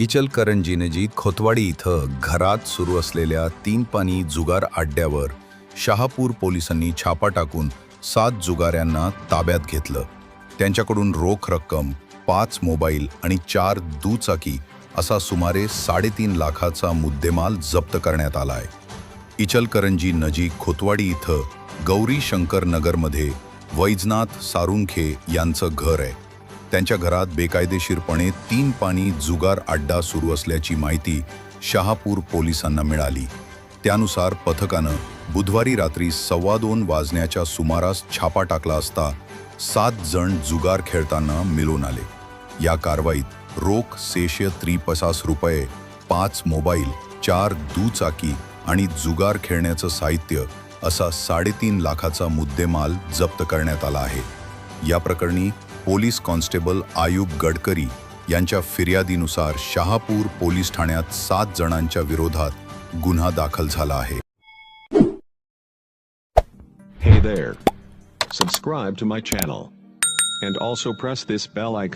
इचलकरंजी नजीक खोतवाडी इथं घरात सुरू असलेल्या तीन पाणी जुगार अड्ड्यावर शहापूर पोलिसांनी छापा टाकून सात जुगाऱ्यांना ताब्यात घेतलं. त्यांच्याकडून रोख रक्कम पाच मोबाईल आणि चार दुचाकी असा सुमारे साडेतीन लाखाचा मुद्देमाल जप्त करण्यात आला आहे इचलकरंजी नजीक खोतवाडी इथं गौरी शंकर नगरमध्ये वैजनाथ सारुंखे यांचं घर आहे. त्यांच्या घरात बेकायदेशीरपणे तीन पाणी जुगार अड्डा सुरू असल्याची माहिती शहापूर पोलिसांना मिळाली. त्यानुसार पथकानं बुधवारी रात्री सव्वा दोन वाजण्याच्या सुमारास छापा टाकला असता सात जण जुगार खेळताना मिळून आले. या कारवाईत रोख सेशय त्रिपसास रुपये पाच मोबाईल चार दुचाकी आणि जुगार खेळण्याचं साहित्य असा साडेतीन लाखाचा मुद्देमाल जप्त करण्यात आला आहे. या प्रकरणी पोलीस कॉन्स्टेबल आयुब गडकरी यांच्या फिर्यादीनुसार शहापूर पोलीस ठाण्यात सात जणांच्या विरोधात गुन्हा दाखल झाला आहे Hey there. Subscribe to my channel. And also press this bell icon.